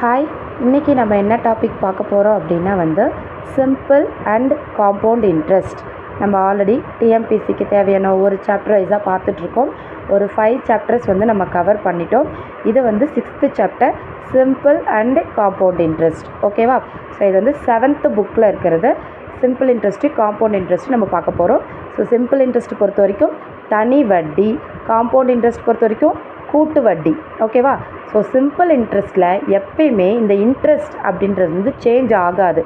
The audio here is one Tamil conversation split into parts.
ஹாய் இன்றைக்கி நம்ம என்ன டாபிக் பார்க்க போகிறோம் அப்படின்னா வந்து சிம்பிள் அண்ட் காம்பவுண்ட் இன்ட்ரெஸ்ட் நம்ம ஆல்ரெடி டிஎம்பிசிக்கு தேவையான ஒவ்வொரு சாப்டர் வைஸாக பார்த்துட்ருக்கோம் ஒரு ஃபைவ் சாப்டர்ஸ் வந்து நம்ம கவர் பண்ணிட்டோம். இது வந்து sixth chapter simple and compound interest ஓகேவா ஸோ இது வந்து செவன்த்து புக்கில் இருக்கிறது. சிம்பிள் இன்ட்ரெஸ்ட்டு காம்பவுண்ட் இன்ட்ரெஸ்ட்டு நம்ம பார்க்க போகிறோம் ஸோ சிம்பிள் இன்ட்ரெஸ்ட் பொறுத்த வரைக்கும் தனி வட்டி. காம்பவுண்ட் இன்ட்ரெஸ்ட் பொறுத்த வரைக்கும் கூட்டு வட்டி ஓகேவா ஸோ சிம்பிள் இன்ட்ரெஸ்ட்டில் எப்பயுமே இந்த இன்ட்ரெஸ்ட் அப்படின்றது வந்து சேஞ்ச் ஆகாது.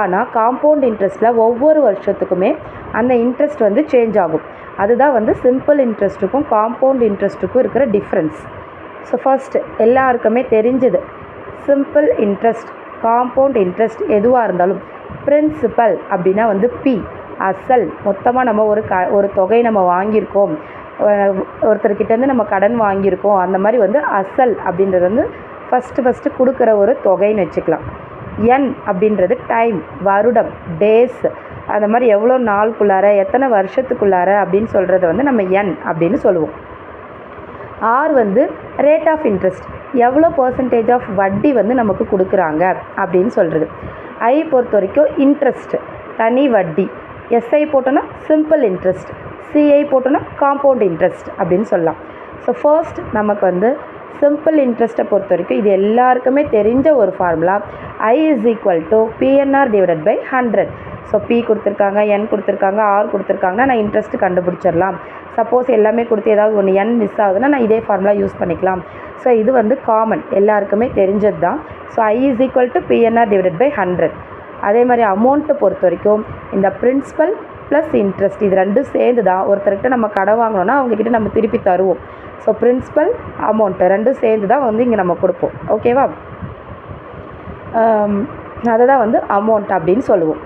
ஆனால் காம்பவுண்ட் இன்ட்ரெஸ்ட்டில் ஒவ்வொரு வருஷத்துக்குமே அந்த இன்ட்ரெஸ்ட் வந்து சேஞ்ச் ஆகும். அதுதான் வந்து சிம்பிள் இன்ட்ரெஸ்ட்டுக்கும் காம்பவுண்ட் இன்ட்ரெஸ்ட்டுக்கும் இருக்கிற டிஃப்ரென்ஸ் ஸோ ஃபஸ்ட்டு எல்லாருக்குமே தெரிஞ்சது. சிம்பிள் இன்ட்ரெஸ்ட் காம்பவுண்ட் இன்ட்ரெஸ்ட் எதுவாக இருந்தாலும் பிரின்சிபல் அப்படின்னா வந்து பி அசல். மொத்தமாக நம்ம ஒரு க ஒரு தொகை நம்ம வாங்கியிருக்கோம். ஒருத்தர்கிட்டேருந்து நம்ம கடன் வாங்கியிருக்கோம். அந்த மாதிரி வந்து அசல் அப்படின்றது வந்து ஃபஸ்ட்டு ஃபஸ்ட்டு கொடுக்குற ஒரு தொகைன்னு வச்சுக்கலாம். என் அப்படின்றது டைம் வருடம் டேஸ் அந்த மாதிரி எவ்வளோ நாளுக்குள்ளார எத்தனை வருஷத்துக்குள்ளார அப்படின்னு சொல்கிறத வந்து நம்ம என் அப்படின்னு சொல்லுவோம். ஆர் வந்து ரேட் ஆஃப் இன்ட்ரெஸ்ட் எவ்வளோ பர்சன்டேஜ் ஆஃப் வட்டி வந்து நமக்கு கொடுக்குறாங்க அப்படின்னு சொல்கிறது ஐ பொறுத்த வரைக்கும் இன்ட்ரெஸ்ட் தனி வட்டி. எஸ்ஐ போட்டோன்னா சிம்பிள் இன்ட்ரெஸ்ட் சிஐ போட்டோன்னா காம்பவுண்ட் இன்ட்ரெஸ்ட் அப்படின்னு சொல்லலாம். ஸோ ஃபர்ஸ்ட் நமக்கு வந்து சிம்பிள் இன்ட்ரெஸ்ட்டை பொறுத்த வரைக்கும் இது எல்லாருக்குமே தெரிஞ்ச ஒரு formula I is equal to PNR divided by hundred so P கொடுத்துருக்காங்க என் கொடுத்துருக்காங்க ஆர் கொடுத்துருக்காங்கன்னா நான் இன்ட்ரெஸ்ட் கண்டுபிடிச்சிடலாம். சப்போஸ் எல்லாமே கொடுத்து ஏதாவது ஒன்று என் மிஸ் ஆகுதுன்னா நான் இதே ஃபார்முலா யூஸ் பண்ணிக்கலாம். ஸோ இது வந்து காமன் எல்லாருக்குமே தெரிஞ்சது தான் so I is equal to PNR divided by hundred அதே மாதிரி அமௌண்ட்டை பொறுத்த வரைக்கும் இந்த பிரின்ஸிபல் ப்ளஸ் இன்ட்ரெஸ்ட் இது ரெண்டும் சேர்ந்து தான் ஒருத்தர்கிட்ட நம்ம கடை வாங்கினோன்னா அவங்கக்கிட்ட நம்ம திருப்பி தருவோம். ஸோ பிரின்ஸிபல் அமௌண்ட்டு ரெண்டும் சேர்ந்து தான் வந்து இங்கே நம்ம கொடுப்போம். ஓகேவா அதை தான் வந்து அமௌண்ட் அப்படின்னு சொல்லுவோம்.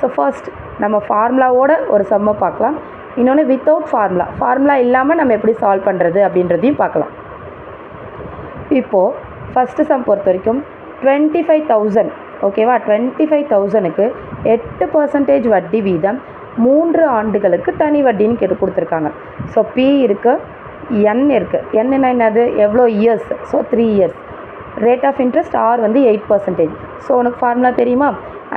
ஸோ ஃபர்ஸ்ட் நம்ம ஃபார்முலாவோட ஒரு சம்மை பார்க்கலாம். இன்னொன்று வித்தவுட் ஃபார்முலா ஃபார்முலா இல்லாமல் நம்ம எப்படி சால்வ் பண்ணுறது அப்படின்றதையும் பார்க்கலாம். இப்போது ஃபஸ்ட்டு சம் பொறுத்த வரைக்கும் டுவெண்ட்டி ஃபைவ் தௌசண்ட் ஓகேவா? டுவெண்ட்டி ஃபைவ் தௌசணுக்கு எட்டு பர்சன்டேஜ் வட்டி வீதம் மூன்று ஆண்டுகளுக்கு தனி வட்டின்னு கேட்டு கொடுத்துருக்காங்க. ஸோ பி இருக்குது என் இருக்குது என்னென்ன என்னது? எவ்வளோ years so three years rate of interest R வந்து எயிட் பர்சன்டேஜ் ஸோ உனக்கு ஃபார்முலா தெரியுமா?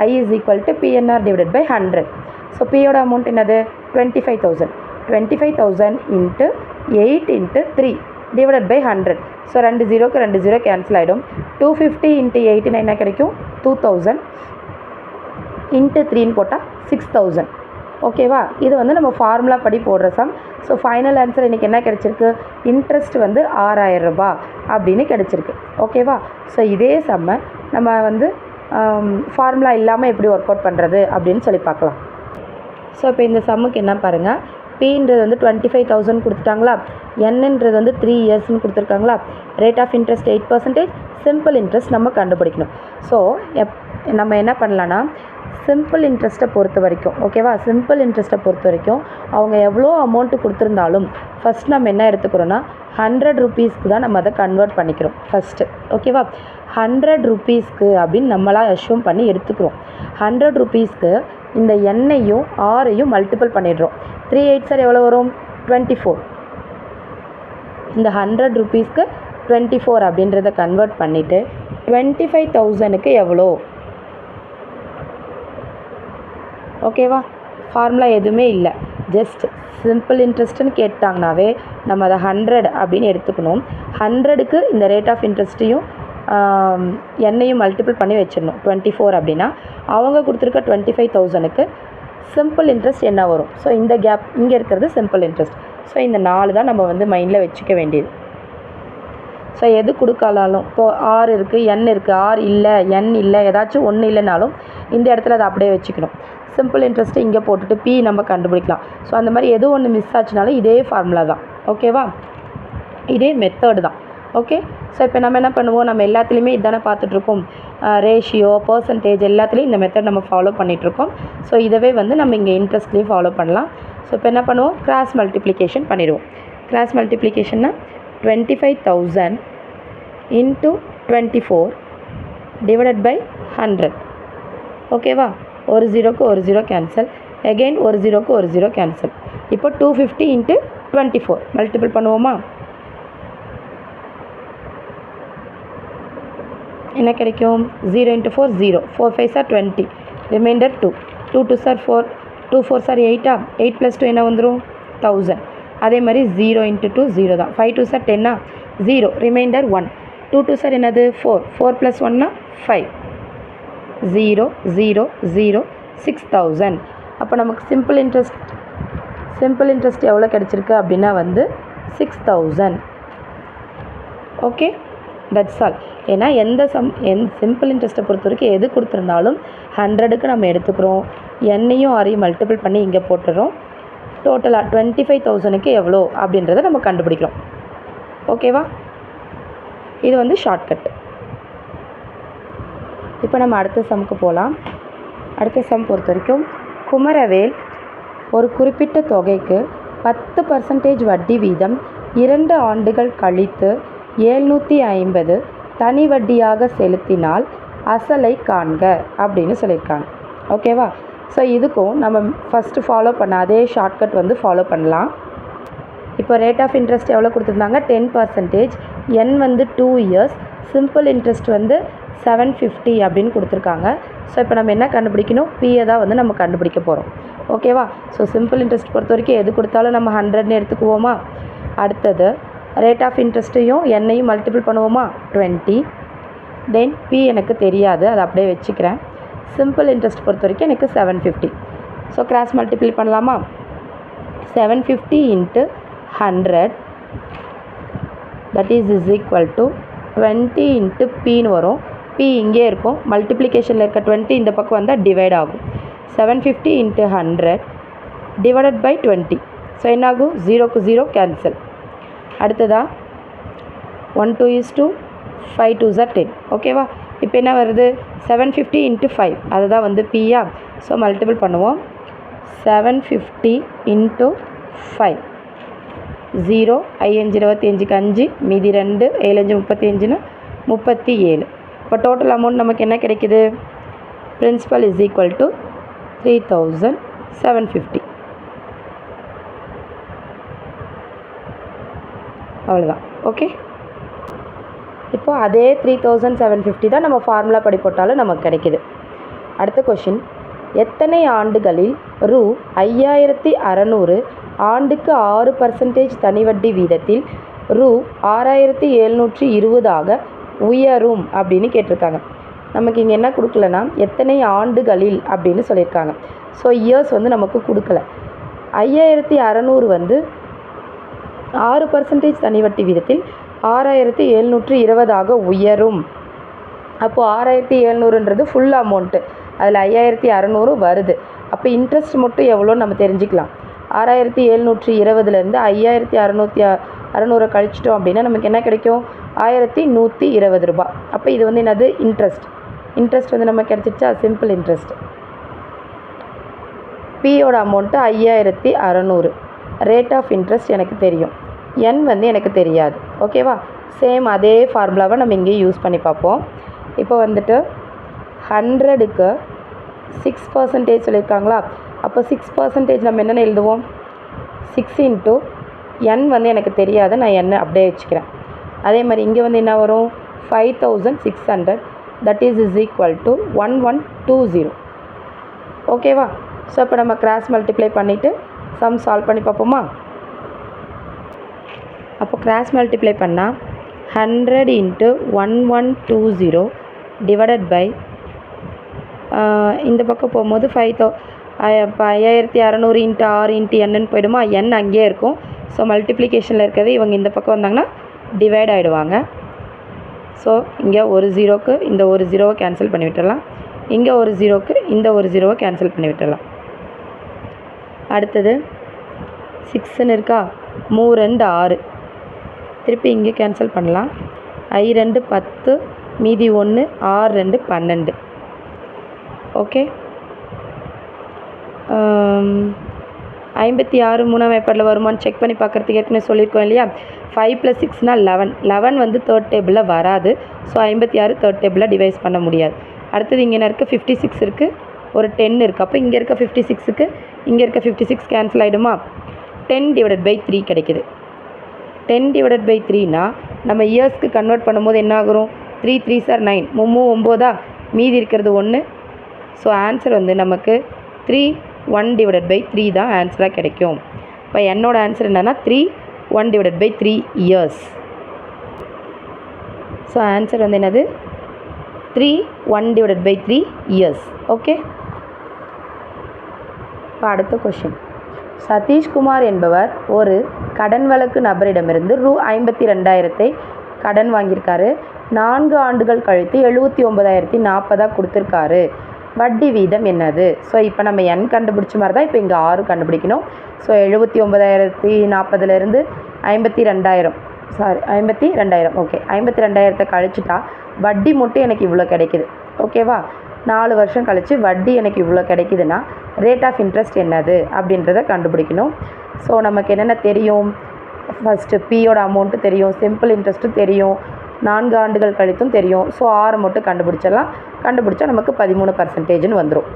I is equal to PNR divided by hundred so பியோட அமௌண்ட் என்னது twenty five thousand twenty five thousand into eight into three divided by hundred so ரெண்டு ஜீரோக்கு ரெண்டு ஜீரோ கேன்சல் ஆகிடும் டூ ஃபிஃப்டி இன்ட்டு எயிட்டின் என்ன கிடைக்கும்? டூ தௌசண்ட் இன்ட்டு த்ரீன்னு போட்டால் சிக்ஸ் தௌசண்ட் ஓகேவா இது வந்து நம்ம ஃபார்முலா படி போடுற சம் ஸோ ஃபைனல் ஆன்சர் இன்றைக்கி என்ன கிடச்சிருக்கு? இன்ட்ரெஸ்ட் வந்து ஆறாயிரம் ரூபா அப்படின்னு கிடச்சிருக்கு. ஓகேவா ஸோ இதே சம்மை நம்ம வந்து um, ஃபார்முலா இல்லாமல் எப்படி ஒர்க் அவுட் பண்ணுறது அப்படின்னு சொல்லி பார்க்கலாம். ஸோ இப்போ இந்த சம்முக்கு என்ன பாருங்கள் பின்றது வந்து டுவெண்ட்டி ஃபைவ் தௌசண்ட் கொடுத்துட்டாங்களா? என்னன்றது வந்து த்ரீ இயர்ஸ்னு கொடுத்துருக்காங்களா? Rate of interest eight percentage simple interest நம்ம கண்டுபிடிக்கணும். ஸோ எப் நம்ம என்ன பண்ணலான்னா சிம்பிள் இன்ட்ரெஸ்ட்டை பொறுத்த வரைக்கும் ஓகேவா சிம்பிள் இன்ட்ரெஸ்ட்டை பொறுத்த வரைக்கும் அவங்க எவ்வளோ அமௌண்ட்டு கொடுத்துருந்தாலும் ஃபஸ்ட் நம்ம என்ன எடுத்துக்கிறோன்னா ஹண்ட்ரட் ருபீஸ்க்கு தான் நம்ம அதை கன்வெர்ட் பண்ணிக்கிறோம் ஃபஸ்ட்டு ஓகேவா ஹண்ட்ரட் ருபீஸ்க்கு அப்படின்னு நம்மளாக அஷ்யூம் பண்ணி எடுத்துக்கிறோம். ஹண்ட்ரட் ருபீஸ்க்கு இந்த எண்ணையும் ஆறையும் மல்டிபிள் பண்ணிடுறோம். த்ரீ எயிட் சார் எவ்வளோ வரும்? டுவெண்ட்டி ஃபோர் இந்த ஹண்ட்ரட் ருபீஸ்க்கு டுவெண்ட்டி ஃபோர் அப்படின்றத கன்வெர்ட் பண்ணிவிட்டு டுவெண்ட்டி ஃபைவ் தௌசணுக்கு எவ்வளோ? ஓகேவா ஃபார்முலா எதுவுமே இல்லை. ஜஸ்ட் சிம்பிள் இன்ட்ரெஸ்ட்டுன்னு கேட்டாங்கனாவே நம்ம அதை ஹண்ட்ரட் அப்படின்னு எடுத்துக்கணும். ஹண்ட்ரடுக்கு இந்த ரேட் ஆஃப் இன்ட்ரெஸ்ட்டையும் எண்ணையும் மல்டிபிள் பண்ணி வச்சிடணும். டுவெண்ட்டி ஃபோர் அப்படின்னா அவங்க கொடுத்துருக்க டுவெண்ட்டி ஃபைவ் தௌசணுக்கு சிம்பிள் இன்ட்ரெஸ்ட் என்ன வரும்? ஸோ இந்த கேப் இங்கே இருக்கிறது சிம்பிள் இன்ட்ரெஸ்ட் ஸோ இந்த நாலு தான் நம்ம வந்து மைண்டில் வச்சுக்க வேண்டியது. ஸோ எது கொடுக்கலாலும் இப்போது ஆர் இருக்குது என் இருக்குது ஆர் இல்லை என் இல்லை ஏதாச்சும் ஒன்று இல்லைனாலும் இந்த இடத்துல அதை அப்படியே வச்சுக்கணும். சிம்பிள் இன்ட்ரெஸ்ட்டு இங்கே போட்டுட்டு பி நம்ம கண்டுபிடிக்கலாம். ஸோ அந்த மாதிரி எது ஒன்று மிஸ் ஆச்சுனாலும் இதே ஃபார்முலா தான். ஓகேவா இதே மெத்தடு தான். ஓகே ஸோ இப்போ நம்ம என்ன பண்ணுவோம்? நம்ம எல்லாத்துலேயுமே இதானே பார்த்துட்ருக்கோம். ரேஷியோ பர்சன்டேஜ் எல்லாத்துலேயும் இந்த மெத்தட் நம்ம ஃபாலோ பண்ணிகிட்ருக்கோம் ஸோ இதவே வந்து நம்ம இங்கே இன்ட்ரெஸ்ட்லேயும் ஃபாலோ பண்ணலாம். ஸோ இப்போ என்ன பண்ணுவோம்? கிராஸ் மல்டிப்ளிகேஷன் பண்ணிடுவோம். கிராஸ் மல்டிப்ளிகேஷன்னா twenty five thousand into twenty four divided by hundred ஓகேவா ஒரு ஜீரோக்கு ஒரு ஜீரோ கேன்சல் அகெயின் ஒரு ஜீரோக்கு ஒரு ஜீரோ கேன்சல் இப்போ two fifty into twenty four multiple பண்ணுவோமா? என்ன கிடைக்கும்? Zero into four zero four five sir twenty reminder two two two sir four two four sir எயிட்டா eight plus two என்ன வந்துடும் தௌசண்ட் அதே மாதிரி ஜீரோ இன்ட்டு டூ ஜீரோ தான். Five two sir டென்னா zero reminder one two two sir என்னது? ஃபோர் ஃபோர் ப்ளஸ் ஒன்னா five zero zero zero six thousand அப்போ நமக்கு சிம்பிள் இன்ட்ரெஸ்ட் சிம்பிள் இன்ட்ரெஸ்ட் எவ்வளோ கிடச்சிருக்கு அப்படின்னா வந்து six thousand okay that's all ஏன்னா எந்த சம் எந் சிம்பிள் இன்ட்ரெஸ்ட்டை பொறுத்த வரைக்கும் எது கொடுத்துருந்தாலும் ஹண்ட்ரடுக்கு நம்ம எடுத்துக்கிறோம். எண்ணையும் ஆறையும் மல்டிபிள் பண்ணி இங்கே போட்டுறோம். டோட்டலாக டுவெண்ட்டி ஃபைவ் தௌசண்ட்க்கு எவ்வளோ அப்படின்றத நம்ம கண்டுபிடிக்கிறோம். ஓகேவா இது வந்து ஷார்ட்கட் இப்போ நம்ம அடுத்த சமுக்கு போகலாம் அடுத்த சம் பொறுத்த வரைக்கும் குமரவேல் ஒரு குறிப்பிட்ட தொகைக்கு பத்து பர்சன்டேஜ் வட்டி வீதம் இரண்டு ஆண்டுகள் கழித்து ஏழ்நூற்றி ஐம்பது தனி வட்டியாக செலுத்தினால் அசலை காண்க அப்படின்னு சொல்லியிருக்காங்க. ஓகேவா ஸோ இதுக்கும் நம்ம ஃபஸ்ட்டு ஃபாலோ பண்ண அதே ஷார்ட்கட் வந்து ஃபாலோ பண்ணலாம். இப்போ ரேட் ஆஃப் இன்ட்ரெஸ்ட் எவ்வளோ கொடுத்துருந்தாங்க? டென் பர்சன்டேஜ் என் வந்து டூ இயர்ஸ் சிம்பிள் இன்ட்ரெஸ்ட் வந்து செவன் ஃபிஃப்டி அப்படின்னு கொடுத்துருக்காங்க. ஸோ இப்போ நம்ம என்ன கண்டுபிடிக்கணும்? பிஏ தான் வந்து நம்ம கண்டுபிடிக்க போகிறோம் ஓகேவா ஸோ சிம்பிள் இன்ட்ரெஸ்ட் பொறுத்த வரைக்கும் எது கொடுத்தாலும் நம்ம ஹண்ட்ரட்னு எடுத்துக்குவோமா? அடுத்தது ரேட் ஆஃப் இன்ட்ரெஸ்ட்டையும் என்னையும் மல்டிபிள் பண்ணுவோமா? டுவெண்ட்டி தென் பி எனக்கு தெரியாது அதை அப்படியே வச்சுக்கிறேன். சிம்பிள் இன்ட்ரெஸ்ட் பொறுத்த வரைக்கும் எனக்கு seven fifty so cross multiple பண்ணலாமா? Seven fifty into hundred that is is equal to twenty into பின்னு வரும். பி இங்கே இருக்கும். மல்டிப்ளிகேஷனில் இருக்க டுவெண்ட்டி இந்த பக்கம் வந்தால் டிவைட் ஆகும். Seven fifty into hundred divided by twenty so என்னாகும்? ஜீரோக்கு ஜீரோ கேன்சல் அடுத்ததா? One two is two five two sir ten ஓகேவா இப்போ என்ன வருது? செவன் ஃபிஃப்டி இன்ட்டு ஃபைவ் அதுதான் வந்து பியா ஸோ மல்டிபிள் பண்ணுவோம். Seven fifty into five zero ஐயஞ்சு இருபத்தி அஞ்சுக்கு அஞ்சு மீதி ரெண்டு ஏழஞ்சு முப்பத்தி அஞ்சுன்னு முப்பத்தி ஏழு. இப்போ டோட்டல் அமௌண்ட் நமக்கு என்ன கிடைக்குது? Principal is equal to three thousand seven fifty அவ்வளோதான் ஓகே இப்போ அதே த்ரீ தௌசண்ட் செவன் ஃபிஃப்டி தான் நம்ம ஃபார்முலா படி போட்டாலும் நமக்கு கிடைக்கிது. அடுத்த கொஷின் எத்தனை ஆண்டுகளில் ரூ ஐயாயிரத்தி அறநூறு ஆண்டுக்கு ஆறு பர்சன்டேஜ் தனி வட்டி வீதத்தில் ரூ ஆறாயிரத்தி எழுநூற்றி இருபதாக உயரும் அப்படின்னு கேட்டிருக்காங்க. நமக்கு இங்கே என்ன கொடுக்கலனா எத்தனை ஆண்டுகளில் அப்படின்னு சொல்லியிருக்காங்க. ஸோ இயர்ஸ் வந்து நமக்கு கொடுக்கல. ஐயாயிரத்தி அறநூறு வந்து ஆறு பர்சன்டேஜ் தனி வட்டி விதத்தில் ஆறாயிரத்தி எழுநூற்றி இருபதாக உயரும். அப்போது ஆறாயிரத்தி எழுநூறுன்றது ஃபுல் அமௌண்ட்டு அதில் ஐயாயிரத்தி அறநூறு வருது. அப்போ இன்ட்ரெஸ்ட் மட்டும் எவ்வளோன்னு நம்ம தெரிஞ்சுக்கலாம். ஆறாயிரத்தி எழுநூற்றி இருபதுலேருந்து ஐயாயிரத்தி அறநூற்றி அறநூறை கழிச்சிட்டோம் அப்படின்னா நமக்கு என்ன கிடைக்கும்? ஆயிரத்தி நூற்றி இருபது ரூபா அப்போ இது வந்து என்னது? இன்ட்ரெஸ்ட் இன்ட்ரெஸ்ட் வந்து நம்ம கிடச்சிருச்சா? சிம்பிள் இன்ட்ரெஸ்ட் பியோட அமௌண்ட்டு ஐயாயிரத்தி அறநூறு. ரேட் ஆஃப் இன்ட்ரெஸ்ட் எனக்கு தெரியும். என் வந்து எனக்கு தெரியாது. ஓகேவா சேம் அதே ஃபார்முலாவை நம்ம இங்கே யூஸ் பண்ணி பார்ப்போம். இப்போ வந்துட்டு ஹண்ட்ரடுக்கு சிக்ஸ் பர்சன்டேஜ் சொல்லியிருக்காங்களா? அப்போ சிக்ஸ் பர்சன்டேஜ் நம்ம என்னென்ன எழுதுவோம்? சிக்ஸ் இன்ட்டு என் வந்து எனக்கு தெரியாது. நான் என்ன அப்படியே வச்சுக்கிறேன். அதே மாதிரி இங்கே வந்து என்ன வரும்? Five thousand six hundred that is is equal to one one two zero ஓகேவா ஸோ இப்போ நம்ம கிராஸ் மல்டிப்ளை பண்ணிவிட்டு சம் சால்வ் பண்ணி பார்ப்போமா? அப்போ கிராஸ் மல்டிப்ளை பண்ணால் hundred into one one two zero divided by இந்த பக்கம் போகும்போது ஃபைவ் தௌ இப்போ ஐயாயிரத்தி அறநூறு இன்ட்டு ஆறு இன்ட்டு என்னன்னு போயிடுமா? என் அங்கேயே இருக்கும். ஸோ மல்டிப்ளிகேஷனில் இருக்கிறது இவங்க இந்த பக்கம் வந்தாங்கன்னா டிவைட் ஆகிடுவாங்க ஸோ இங்கே ஒரு ஜீரோக்கு இந்த ஒரு ஜீரோவை கேன்சல் பண்ணி விட்டுடலாம். இங்கே ஒரு ஜீரோக்கு இந்த ஒரு ஜீரோவை கேன்சல் பண்ணி விட்டுடலாம். அடுத்தது சிக்ஸுன்னு இருக்கா? மூ ரெண்டு ஆறு. திருப்பி இங்கே கேன்சல் பண்ணலாம். ஐ ரெண்டு பத்து மீதி ஒன்று ஆறு ரெண்டு பன்னெண்டு. ஓகே um, ஐம்பத்தி ஆறு மூணாம் ஏப்பரில் வருமானு செக் பண்ணி பார்க்குறதுக்கு ஏற்கனவே சொல்லியிருக்கோம் இல்லையா? ஃபைவ் ப்ளஸ் சிக்ஸ்னால் லெவன் லெவன் வந்து தேர்ட் டேபிளில் வராது. ஸோ ஐம்பத்தி ஆறு தேர்ட் டேபிளில் டிவைஸ் பண்ண முடியாது. அடுத்தது இங்கே என்ன இருக்குது ஃபிஃப்டி சிக்ஸ் இருக்குது ஒரு டென் இருக்குது அப்போ இங்கே இருக்க ஃபிஃப்டி சிக்ஸுக்கு இங்கே இருக்க ஃபிஃப்டி சிக்ஸ் கேன்சல் ஆகிடுமா டென் டிவைடட் பை த்ரீ கிடைக்குது. டென் டிவைடட் பை த்ரீனா நம்ம இயர்ஸ்க்கு கன்வெர்ட் பண்ணும்போது என்ன ஆகும் த்ரீ த்ரீ சார் நைன் மூமு ஒம்போதா? மீதி இருக்கிறது ஒன்று ஸோ ஆன்சர் வந்து நமக்கு three one divided by three தான் ஆன்சராக கிடைக்கும். இப்போ என்னோட ஆன்சர் என்னென்னா three one divided by three years so answer வந்து என்னது? Three one divided by three years okay இப்போ அடுத்த கொஷின் சதீஷ்குமார் என்பவர் ஒரு கடன் வழக்கு நபரிடமிருந்து ரூ ஐம்பத்தி ரெண்டாயிரத்தை கடன் வாங்கியிருக்காரு. நான்கு ஆண்டுகள் கழித்து எழுபத்தி ஒன்பதாயிரத்தி நாற்பதாக கொடுத்துருக்காரு. வட்டி வீதம் என்னது? ஸோ இப்போ நம்ம என் கண்டுபிடிச்ச மாதிரி தான் இப்போ இங்கே ஆறு கண்டுபிடிக்கணும். ஸோ எழுபத்தி ஒன்பதாயிரத்தி நாற்பதுலேருந்து ஐம்பத்தி ரெண்டாயிரம் சாரி ஐம்பத்தி ரெண்டாயிரம் ஓகே ஐம்பத்தி ரெண்டாயிரத்தை கழிச்சுட்டா வட்டி மட்டும் எனக்கு இவ்வளோ கிடைக்குது. ஓகேவா நாலு வருஷம் கழித்து வட்டி எனக்கு இவ்வளோ கிடைக்குதுன்னா ரேட் ஆஃப் இன்ட்ரெஸ்ட் என்னது அப்படின்றத கண்டுபிடிக்கணும். ஸோ நமக்கு என்னென்ன தெரியும்? ஃபஸ்ட்டு பியோட அமௌண்ட்டு தெரியும் சிம்பிள் இன்ட்ரெஸ்ட்டும் தெரியும் நான்கு ஆண்டுகள் கழித்தும் தெரியும். ஸோ ஆறு மட்டும் கண்டுபிடிச்சிடலாம். கண்டுபிடிச்சா நமக்கு பதிமூணு பர்சன்டேஜ்னு வந்துடும்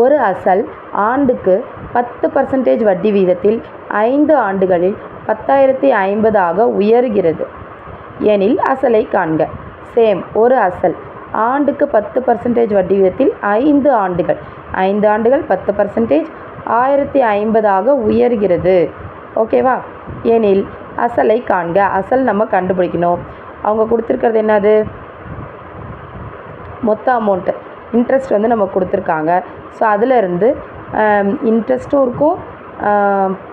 ஒரு அசல் ஆண்டுக்கு பத்து பர்சன்டேஜ் வட்டி வீதத்தில் ஐந்து ஆண்டுகளில் பத்தாயிரத்தி ஐம்பதாக உயர்கிறது. எனில் அசலை காண்க. சேம் ஒரு அசல் ஆண்டுக்கு பத்து பர்சன்டேஜ் வட்டி வீதத்தில் ஐந்து ஆண்டுகள். ஐந்து ஆண்டுகள் பத்து பர்சன்டேஜ் ஆயிரத்தி ஐம்பதாக உயர்கிறது. ஓகேவா எனில் அசலை காண்க. அசல் நம்ம கண்டுபிடிக்கணும். அவங்க கொடுத்துருக்கிறது என்னது? மொத்த அமௌண்ட்டு இன்ட்ரெஸ்ட் வந்து நம்ம கொடுத்துருக்காங்க. ஸோ அதிலிருந்து இன்ட்ரெஸ்ட்டும் இருக்கும்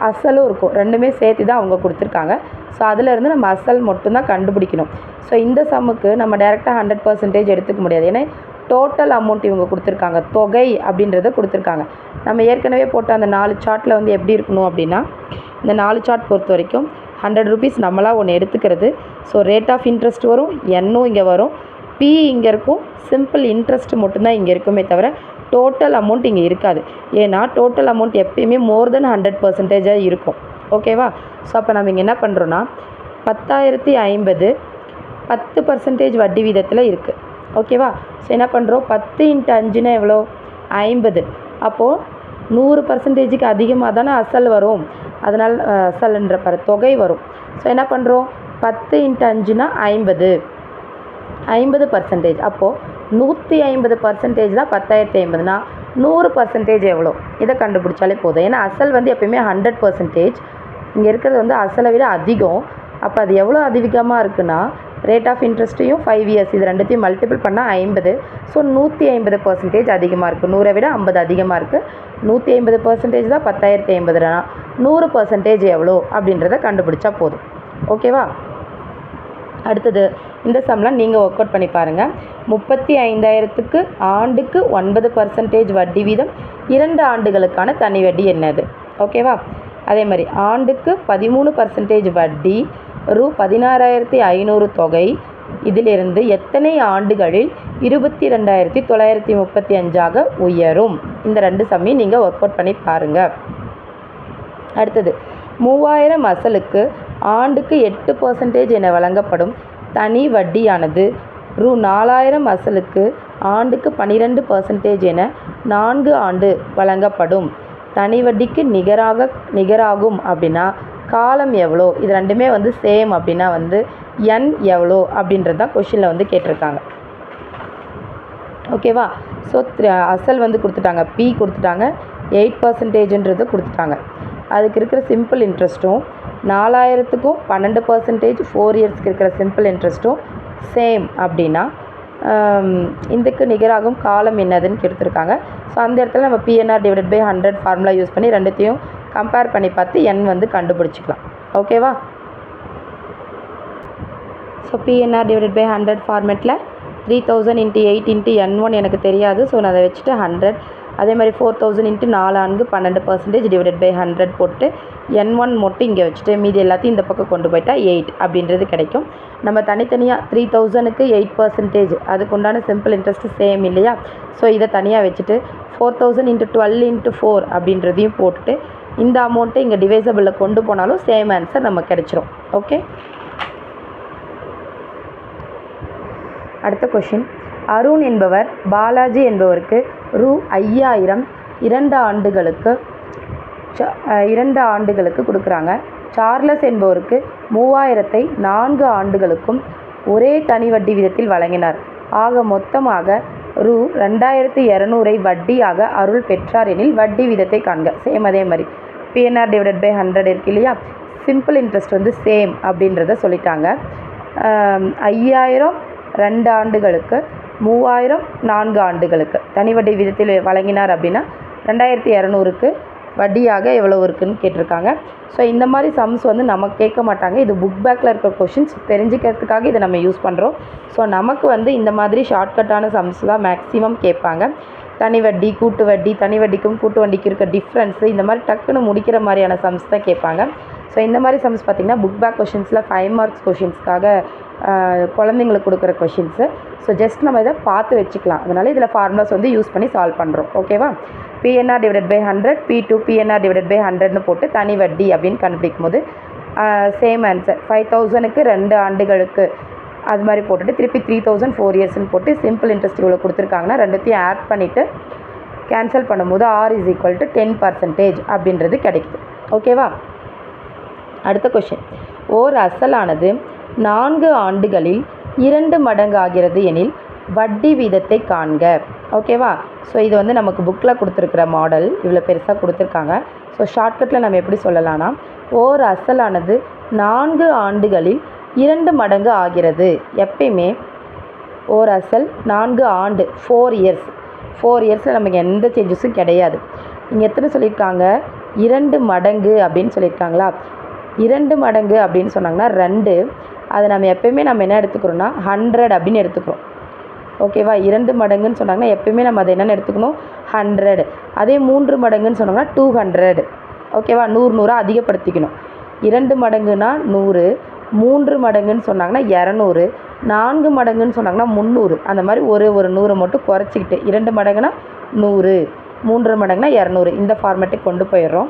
அசலும் இருக்கும். ரெண்டுமே சேர்த்து தான் அவங்க கொடுத்துருக்காங்க. ஸோ அதிலிருந்து நம்ம அசல் மட்டும்தான் கண்டுபிடிக்கணும். ஸோ இந்த சம்முக்கு நம்ம டேரெக்டாக ஹண்ட்ரட் பர்சன்டேஜ் எடுத்துக்க முடியாது. ஏன்னா டோட்டல் அமௌண்ட் இவங்க கொடுத்துருக்காங்க. தொகை அப்படின்றத கொடுத்துருக்காங்க. நம்ம ஏற்கனவே போட்ட அந்த நாலு சார்ட்டில் வந்து எப்படி இருக்கணும் அப்படின்னா இந்த நாலு சார்ட் பொறுத்த வரைக்கும் ஹண்ட்ரட் ருபீஸ் நம்மளாக ஒன்று எடுத்துக்கிறது. ஸோ ரேட் ஆஃப் இன்ட்ரெஸ்ட் வரும் எண்ணும் இங்கே வரும். பி இங்கே இருக்கும் சிம்பிள் இன்ட்ரெஸ்ட் மட்டும்தான் இங்கே இருக்குமே தவிர டோட்டல் அமௌண்ட் இங்கே இருக்காது. ஏன்னா டோட்டல் அமௌண்ட் எப்பயுமே மோர் தென் ஹண்ட்ரட் பர்சன்டேஜாக இருக்கும். ஓகேவா ஸோ அப்போ நம்ம இங்கே என்ன பண்ணுறோன்னா பத்தாயிரத்தி ஐம்பது பத்து பர்சன்டேஜ் வட்டி வீதத்தில் இருக்குது ஓகேவா? ஸோ என்ன பண்ணுறோம் பத்து இன்ட்டு அஞ்சுனா எவ்வளோ? ஐம்பது. அப்போது நூறு பர்சன்டேஜுக்கு அதிகமாக தானே அசல் வரும். அதனால் அசல்ன்ற பாரு தொகை வரும். ஸோ என்ன பண்ணுறோம் பத்து இன்ட்டு அஞ்சுனா ஐம்பது. ஐம்பது பர்சன்டேஜ் அப்போது நூற்றி ஐம்பது பர்சன்டேஜ் தான் பத்தாயிரத்தி ஐம்பதுனா நூறு பர்சன்டேஜ் எவ்வளோ? இதை கண்டுபிடிச்சாலே போதும். ஏன்னா அசல் வந்து எப்பயுமே ஹண்ட்ரட் பர்சன்டேஜ் இங்கே இருக்கிறது வந்து அசலை விட அதிகம். அப்போ அது எவ்வளோ அதிகமாக இருக்குன்னா ரேட் ஆஃப் இன்ட்ரெஸ்ட்டையும் ஃபைவ் இயர்ஸ் இது ரெண்டுத்தையும் மல்டிபிள் பண்ணால் ஐம்பது. ஸோ நூற்றி ஐம்பது பர்சன்டேஜ் அதிகமாக இருக்குது நூறை விட ஐம்பது அதிகமாக இருக்குது நூற்றி ஐம்பது பர்சன்டேஜ் தான் பத்தாயிரத்தி ஐம்பதுனா நூறு பர்சன்டேஜ் எவ்வளோ? அப்படின்றத கண்டுபிடிச்சா போதும். ஓகேவா அடுத்தது இந்த சம்லாம் நீங்கள் ஒர்க் அவுட் பண்ணி பாருங்கள் முப்பத்தி ஐந்தாயிரத்துக்கு ஆண்டுக்கு ஒன்பது பர்சன்டேஜ் வட்டி வீதம் இரண்டு ஆண்டுகளுக்கான தனி வட்டி என்னது? ஓகேவா அதே மாதிரி ஆண்டுக்கு பதிமூணு பர்சன்டேஜ் வட்டி ரூ பதினாறாயிரத்தி ஐநூறு தொகை. இதிலிருந்து எத்தனை ஆண்டுகளில் இருபத்தி ரெண்டாயிரத்தி தொள்ளாயிரத்தி முப்பத்தி அஞ்சாக உயரும்? இந்த ரெண்டு சம்மி நீங்கள் ஒர்க் அவுட் பண்ணி பாருங்கள் அடுத்தது மூவாயிரம் அசலுக்கு ஆண்டுக்கு எட்டு பர்சன்டேஜ் என வழங்கப்படும் தனி வட்டியானது ரூ நாலாயிரம் அசலுக்கு ஆண்டுக்கு பன்னிரெண்டு பர்சன்டேஜ் என நான்கு ஆண்டு வழங்கப்படும். தனி வட்டிக்கு நிகராக நிகராகும் அப்படின்னா காலம் எவ்வளோ? இது ரெண்டுமே வந்து சேம் அப்படின்னா வந்து என் எவ்வளோ? அப்படின்றது தான் கொஷினில் வந்து கேட்டிருக்காங்க. ஓகேவா ஸோ அசல் வந்து கொடுத்துட்டாங்க. பி கொடுத்துட்டாங்க. எயிட் பர்சன்டேஜ்ன்றது கொடுத்துட்டாங்க. அதுக்கு இருக்கிற சிம்பிள் இன்ட்ரெஸ்ட்டும் நாலாயிரத்துக்கும் பன்னெண்டு பர்சன்டேஜ் ஃபோர் இயர்ஸ்க்கு இருக்கிற சிம்பிள் இன்ட்ரெஸ்ட்டும் சேம் அப்படின்னா இதுக்கு நிகராகும் காலம் என்னதுன்னு கெடுத்துருக்காங்க ஸோ அந்த இடத்துல நம்ம PNR divided by hundred formula use பண்ணி ரெண்டுத்தையும் கம்பேர் பண்ணி பார்த்து என் வந்து கண்டுபிடிச்சிக்கலாம். ஓகேவா? So PNR divided by hundred ஃபார்மேட்டில் three thousand into eight into N one எனக்கு தெரியாது. ஸோ நான் அதை வச்சுட்டு ஹண்ட்ரட் அதே மாதிரி ஃபோர் தௌசண்ட் இன்ட்டு நாலான்கு பன்னெண்டு பர்சன்டேஜ் டிவைடட் பை ஹண்ட்ரட் போட்டு என் ஒன் மட்டும் இங்கே வச்சுட்டு மீதி எல்லாத்தையும் இந்த பக்கம் கொண்டு போயிட்டா எயிட் அப்படின்றது கிடைக்கும். நம்ம தனித்தனியாக த்ரீ தௌசண்ட்க்கு எயிட் பர்சன்டேஜ் அதுக்கு உண்டான சிம்பிள் இன்ட்ரெஸ்ட்டு சேம் இல்லையா? ஸோ இதை தனியாக வச்சுட்டு four thousand into twelve into four அப்படின்றதையும் போட்டுட்டு இந்த அமௌண்ட்டை இங்கே டிவைசபிளில் கொண்டு போனாலும் சேம் ஆன்சர் நமக்கு கிடைச்சிரும். ஓகே அடுத்த கொஷின் அருண் என்பவர் பாலாஜி என்பவருக்கு ரூ ஐயாயிரம் இரண்டு ஆண்டுகளுக்கு இரண்டு ஆண்டுகளுக்கு கொடுக்குறாங்க. சார்லஸ் என்பவருக்கு மூவாயிரத்தை நான்கு ஆண்டுகளுக்கும் ஒரே தனி வட்டி விதத்தில் வழங்கினார். ஆக மொத்தமாக ரூ ரெண்டாயிரத்தி இரநூறை வட்டியாக அருள் பெற்றார் எனில் வட்டி விதத்தை காண்க. சேம் அதே மாதிரி. பிஎன்ஆர் டிவைடட் பை ஹண்ட்ரட் இருக்கு இல்லையா? சிம்பிள் இன்ட்ரெஸ்ட் வந்து சேம் அப்படின்றத சொல்லிட்டாங்க. ஐயாயிரம் ரெண்டு ஆண்டுகளுக்கு மூவாயிரம் நான்கு ஆண்டுகளுக்கு. தனி வட்டி விதத்தில் வழங்கினார் அப்படின்னா ரெண்டாயிரத்தி இரநூறுக்கு வட்டியாக எவ்வளோ இருக்குன்னு கேட்டிருக்காங்க. ஸோ இந்த மாதிரி சம்ஸ் வந்து நமக்கு கேட்க மாட்டாங்க. இது புக் பேக்கில் இருக்கிற கொஷின்ஸ் தெரிஞ்சுக்கிறதுக்காக இதை நம்ம யூஸ் பண்ணுறோம் ஸோ நமக்கு வந்து இந்த மாதிரி ஷார்ட்கட்டான சம்ஸ் தான் மேக்ஸிமம் கேட்பாங்க. தனி வட்டி கூட்டு வட்டி தனி வட்டிக்கும் கூட்டு வட்டிக்கும் இருக்க டிஃப்ரென்ஸு இந்த மாதிரி டக்குன்னு முடிக்கிற மாதிரியான சம்ஸ் தான் கேட்பாங்க. ஸோ இந்த மாதிரி சம்ஸ் பார்த்திங்கன்னா புக் பேக் கொஷின்ஸில் ஃபைவ் மார்க்ஸ் கொஷின்ஸ்க்காக குழந்தைங்களுக்கு கொடுக்குற கொஷின்ஸு ஸோ ஜஸ்ட் நம்ம இதை பார்த்து வச்சுக்கலாம். அதனால் இதில் ஃபார்முலாஸ் வந்து யூஸ் பண்ணி சால்வ் பண்ணுறோம் ஓகேவா PNR divide by hundred P two PNR divide by ஹண்ட்ரட்னு போட்டு தனி வட்டி அப்படின்னு கண்டுபிடிக்கும் போது சேம் ஆன்சர் ஃபைவ் தௌசணுக்கு ரெண்டு ஆண்டுகளுக்கு அது மாதிரி போட்டுட்டு திருப்பி த்ரீ தௌசண்ட் ஃபோர் இயர்ஸ்னு போட்டு சிம்பிள் இன்ட்ரெஸ்ட் இவ்வளோ கொடுத்துருக்காங்கன்னா ரெண்டுத்தையும் ஆட் பண்ணிவிட்டு கேன்சல் பண்ணும்போது R is equal to ten percentage அப்படின்றது கிடைக்குது. ஓகேவா அடுத்த கொஷின் ஓர் அசலானது நான்கு ஆண்டுகளில் இரண்டு மடங்கு ஆகிறது எனில் வட்டி வீதத்தை காண்க. ஓகேவா ஸோ இது வந்து நமக்கு புக்கில் கொடுத்துருக்குற மாடல் இவ்வளோ பெருசாக கொடுத்துருக்காங்க. ஸோ ஷார்ட்கட்டில் நம்ம எப்படி சொல்லலாம்னா ஓர் அசலானது நான்கு ஆண்டுகளில் இரண்டு மடங்கு ஆகிறது. எப்பயுமே ஓர் அசல் நான்கு ஆண்டு ஃபோர் இயர்ஸ் ஃபோர் இயர்ஸில் நமக்கு எந்த சேஞ்சஸும் கிடையாது. இங்கே எத்தனை சொல்லியிருக்காங்க? இரண்டு மடங்கு அப்படின்னு சொல்லியிருக்காங்களா? இரண்டு மடங்கு அப்படின்னு சொன்னாங்கன்னா ரெண்டு. அதை நம்ம எப்பயுமே நம்ம என்ன எடுத்துக்கிறோம்னா ஹண்ட்ரட் அப்படின்னு எடுத்துக்கிறோம். ஓகேவா இரண்டு மடங்குன்னு சொன்னாங்கன்னா எப்பயுமே நம்ம அதை என்னென்னு எடுத்துக்கணும்? ஹண்ட்ரட் அதே மூன்று மடங்குன்னு சொன்னாங்கன்னா டூ ஹண்ட்ரட் ஓகேவா நூறு நூறாக அதிகப்படுத்திக்கணும். இரண்டு மடங்குனா நூறு. மூன்று மடங்குன்னு சொன்னாங்கன்னா இரநூறு நான்கு மடங்குன்னு சொன்னாங்கன்னா முந்நூறு. அந்த மாதிரி ஒரு ஒரு நூறு மட்டும் குறைச்சிக்கிட்டு இரண்டு மடங்குனா நூறு மூன்று மடங்குனா இரநூறு. இந்த ஃபார்மேட்டுக்கு கொண்டு போயிடுறோம்.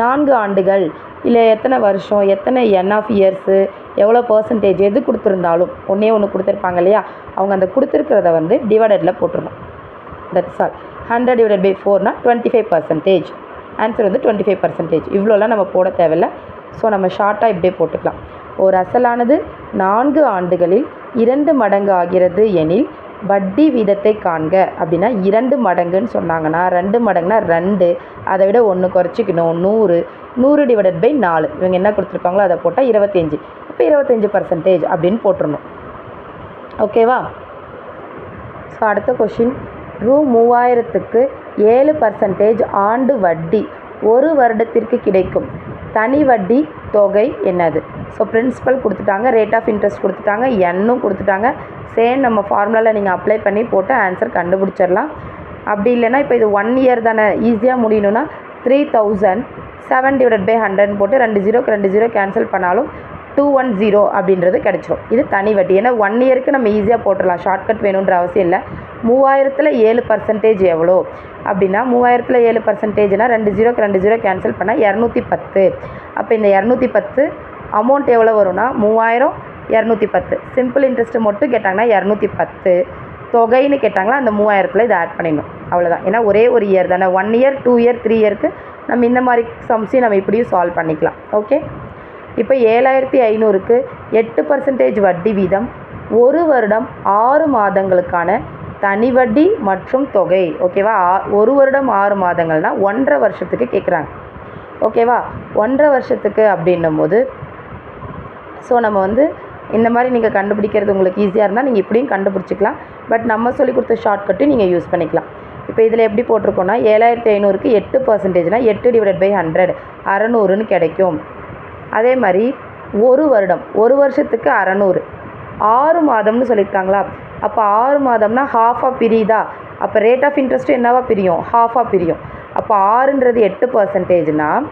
நான்கு ஆண்டுகள் இல்லை எத்தனை வருஷம் எத்தனை என் ஆஃப் இயர்ஸு எவ்வளோ பர்சன்டேஜ் எது கொடுத்துருந்தாலும் ஒன்றே ஒன்று கொடுத்துருப்பாங்க இல்லையா? அவங்க அந்த கொடுத்துருக்கிறத வந்து டிவைடடில் போட்டுருணும் that's all hundred divided by ஃபோர்னா twenty five percentage answer வந்து டுவெண்ட்டி ஃபைவ் பர்சன்டேஜ் இவ்வளோலாம் நம்ம போட தேவையில்ல. ஸோ நம்ம ஷார்ட்டாக இப்படியே போட்டுக்கலாம். ஒரு அசலானது நான்கு ஆண்டுகளில் இரண்டு மடங்கு ஆகிறது எனில் வட்டி வீதத்தை காண்க. அப்படின்னா இரண்டு மடங்குன்னு சொன்னாங்கன்னா ரெண்டு மடங்குனா ரெண்டு. அதை விட ஒன்று குறைச்சிக்கணும். நூறு. நூறு டிவைடட் பை நாலு. இவங்க என்ன கொடுத்துருக்காங்களோ அதை போட்டால் இருபத்தஞ்சி. இப்போ இருபத்தஞ்சி பர்சன்டேஜ் அப்படின்னு போட்டுறணும். ஓகேவா ஸோ அடுத்த கொஷின் ரூ மூவாயிரத்துக்கு ஏழு பர்சன்டேஜ் ஆண்டு வட்டி ஒரு வருடத்திற்கு கிடைக்கும். தனி வட்டி தொகை என்னது? ஸோ பிரின்சிபல் கொடுத்துட்டாங்க ரேட் ஆஃப் இன்ட்ரெஸ்ட் கொடுத்துட்டாங்க எண்ணும் கொடுத்துட்டாங்க. சேம் நம்ம ஃபார்முலாவில் நீங்கள் அப்ளை பண்ணி போட்டு ஆன்சர் கண்டுபிடிச்சிடலாம். அப்படி இல்லைன்னா இப்போ இது ஒன் இயர் தானே ஈஸியாக முடியணும்னா three thousand seven divide by ஹண்ட்ரட்னு போட்டு ரெண்டு ஜீரோக்கு ரெண்டு ஜீரோ கேன்சல் பண்ணாலும் டூ ஒன் ஜீரோ அப்படின்றது கிடச்சிரும். இது தனி வட்டி. ஏன்னா ஒன் இயருக்கு நம்ம ஈஸியாக போட்டுடலாம். ஷார்ட்கட் வேணுன்ற அவசியம் இல்லை. மூவாயிரத்தில் ஏழு பர்சன்டேஜ் எவ்வளோ? அப்படின்னா மூவாயிரத்தில் ஏழு பர்சன்டேஜ்னால் ரெண்டு ஜீரோக்கு ரெண்டு ஜீரோ கேன்சல் பண்ணால் இரநூத்தி பத்து. அப்போ இந்த இரநூத்தி பத்து அமௌண்ட் எவ்வளோ வரும்னா மூவாயிரம் இரநூத்தி பத்து. சிம்பிள் இன்ட்ரெஸ்ட்டு மட்டும் கேட்டாங்கன்னா இரநூத்தி பத்து. தொகைன்னு கேட்டாங்களா அந்த மூவாயிரத்தில் இதை ஆட் பண்ணிடணும். அவ்வளோதான் ஏன்னா ஒரே ஒரு இயர் தானே. One year two year three இயருக்கு நம்ம இந்த மாதிரி சம்ஸையும் நம்ம இப்படியும் சால்வ் பண்ணிக்கலாம். ஓகே இப்போ ஏழாயிரத்தி ஐநூறுக்கு எட்டு பர்சன்டேஜ் வட்டி வீதம் ஒரு வருடம் ஆறு மாதங்களுக்கான தனி வட்டி மற்றும் தொகை. ஓகேவா ஆ- ஒரு வருடம் ஆறு மாதங்கள்னா ஒன்றரை வருஷத்துக்கு கேட்குறாங்க ஓகேவா ஒன்றரை வருஷத்துக்கு அப்படின்னும் போது ஸோ நம்ம வந்து இந்த மாதிரி நீங்கள் கண்டுபிடிக்கிறது உங்களுக்கு ஈஸியாக இருந்தால் நீங்கள் இப்படியும் கண்டுபிடிச்சிக்கலாம். பட் நம்ம சொல்லி கொடுத்த ஷார்ட்கட்டும் நீங்கள் யூஸ் பண்ணிக்கலாம். இப்போ இதில் எப்படி போட்டிருக்கோன்னா ஏழாயிரத்தி ஐநூறுக்கு எட்டு பர்சன்டேஜ்னால் எட்டு டிவைட் பை ஹண்ட்ரட் அறநூறுன்னு கிடைக்கும். அதே மாதிரி ஒரு வருடம் ஒரு வருஷத்துக்கு அறநூறு ஆறு மாதம்னு சொல்லியிருக்காங்களா? அப்போ ஆறு மாதம்னா ஹாஃபாக பிரியுதா? அப்போ ரேட் ஆஃப் இன்ட்ரெஸ்ட்டும் என்னவா பிரியும்? ஹாஃபாக பிரியும். அப்போ ஆறுன்றது எட்டு பர்சன்டேஜ்னால்